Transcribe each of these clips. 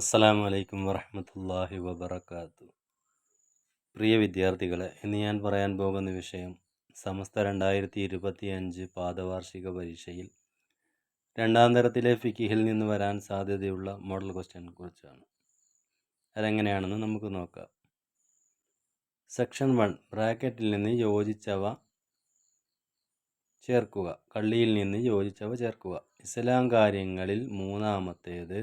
അസ്സലാമു അലൈക്കും വറഹ്മത്തുള്ളാഹി വബർക്കാത്തു പ്രിയ വിദ്യാർത്ഥികളെ ഇന്ന് ഞാൻ പറയാൻ പോകുന്ന വിഷയം സമസ്ത രണ്ടായിരത്തി ഇരുപത്തി അഞ്ച് പാദവാർഷിക പരീക്ഷയിൽ രണ്ടാം തരത്തിലെ ഫിക്കിഹിൽ നിന്ന് വരാൻ സാധ്യതയുള്ള മോഡൽ ക്വസ്റ്റ്യനെ കുറിച്ചാണ്. അതെങ്ങനെയാണെന്ന് നമുക്ക് നോക്കാം. സെക്ഷൻ വൺ ബ്രാക്കറ്റിൽ നിന്ന് യോജിച്ചവ ചേർക്കുക. കള്ളിയിൽ നിന്ന് യോജിച്ചവ ചേർക്കുക. ഇസ്ലാം കാര്യങ്ങളിൽ മൂന്നാമത്തേത്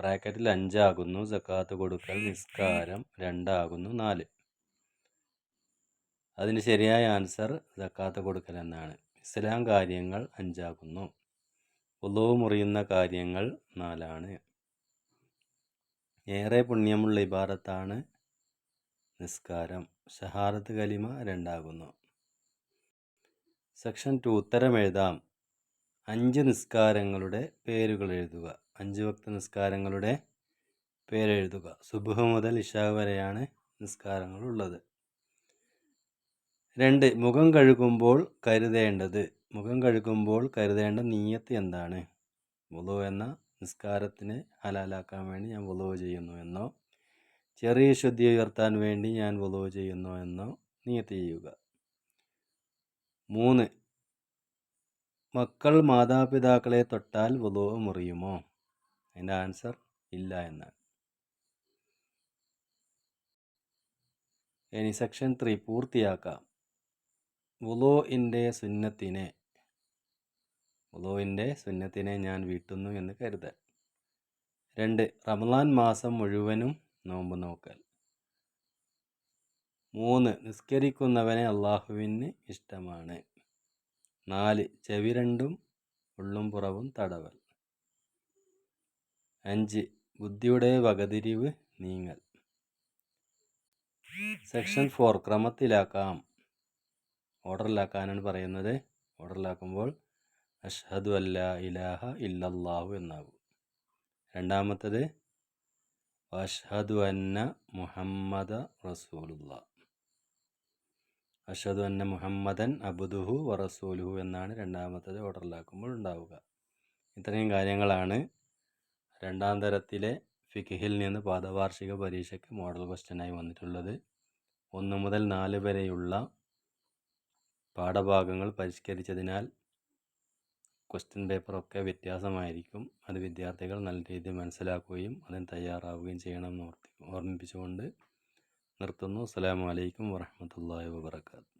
ബ്രാക്കറ്റിൽ അഞ്ചാകുന്നു സക്കാത്ത് കൊടുക്കൽ നിസ്കാരം രണ്ടാകുന്നു നാല്. അതിന് ശരിയായ ആൻസർ സക്കാത്ത് കൊടുക്കൽ എന്നാണ്. ഇസ്ലാം കാര്യങ്ങൾ അഞ്ചാകുന്നു. ഉളവ് മുറിയുന്ന കാര്യങ്ങൾ നാലാണ്. ഏറെ പുണ്യമുള്ള ഇബാറത്താണ് നിസ്കാരം. ഷഹാറത്ത് കലിമ രണ്ടാകുന്നു. സെക്ഷൻ ടു ഉത്തരം എഴുതാം. അഞ്ച് നിസ്കാരങ്ങളുടെ പേരുകൾ എഴുതുക. അഞ്ച് വക്ത നിസ്കാരങ്ങളുടെ പേരെഴുതുക. സുബുഹ മുതൽ ഇഷ വരെയാണ് നിസ്കാരങ്ങളുള്ളത്. രണ്ട് മുഖം കഴുകുമ്പോൾ കരുതേണ്ടത്. മുഖം കഴുകുമ്പോൾ കരുതേണ്ട നീയത്ത് എന്താണ്? വുളു എന്ന നിസ്കാരത്തിന് ഹലാലാക്കാൻ വേണ്ടി ഞാൻ വുളു ചെയ്യുന്നു എന്നോ ചെറിയ ശുദ്ധി ഉയർത്താൻ വേണ്ടി ഞാൻ വുളു ചെയ്യുന്നു എന്നോ നീയത്ത് ചെയ്യുക. മൂന്ന് മക്കൾ മാതാപിതാക്കളെ തൊട്ടാൽ വുളു മുറിയുമോ? അതിന്റെ ആൻസർ ഇല്ല എന്നാണ്. ഇനി സെക്ഷൻ ത്രീ പൂർത്തിയാക്കാം. വുലോയിന്റെ സുന്നത്തിനെ. വുലോയിന്റെ സുന്നത്തിനെ ഞാൻ വീട്ടുന്നു എന്ന് കരുതൽ രണ്ട് റമലാൻ മാസം മുഴുവനും നോമ്പ് നോക്കൽ. മൂന്ന് നിസ്കരിക്കുന്നവനെ അള്ളാഹുവിന് ഇഷ്ടമാണ്. നാല് ചെവി രണ്ടും ഉള്ളും പുറവും തടവൽ. അഞ്ച്. ബുദ്ധിയുടെ വകതിരിവ് നീങ്ങൽ. Section four ക്രമത്തിലാക്കാം. ഓർഡറിലാക്കാനാണ് പറയുന്നത്. ഓർഡറിലാക്കുമ്പോൾ അഷ്ഹദു അല്ല ഇലാഹ ഇല്ലല്ലാഹു എന്നാകും. രണ്ടാമത്തത് അഷ്ഹദു അന്ന മുഹമ്മദ റസൂലുള്ള. അഷ്ഹദു അന്ന മുഹമ്മദൻ അബുദുഹു വറസൂലുഹു എന്നാണ് രണ്ടാമത്തത് ഓർഡറിലാക്കുമ്പോൾ ഉണ്ടാവുക. ഇത്രയും കാര്യങ്ങളാണ് രണ്ടാം തരത്തിലെ ഫിഖ്ഹിൽ നിന്ന് പാദവാർഷിക പരീക്ഷയ്ക്ക് മോഡൽ ക്വസ്റ്റ്യനായി വന്നിട്ടുള്ളത്. ഒന്ന് മുതൽ നാല് വരെയുള്ള പാഠഭാഗങ്ങൾ പരിഷ്കരിച്ചതിനാൽ ക്വസ്റ്റ്യൻ പേപ്പറൊക്കെ വ്യത്യാസമായിരിക്കും. അത് വിദ്യാർത്ഥികൾ നല്ല രീതിയിൽ മനസ്സിലാക്കുകയും അതിന് തയ്യാറാവുകയും ചെയ്യണമെന്ന് ഓർമ്മിപ്പിച്ചുകൊണ്ട് നിർത്തുന്നു. അസ്സാം വലൈക്കും വാഹമത്തല്ലാ വാബർക്കാത്തു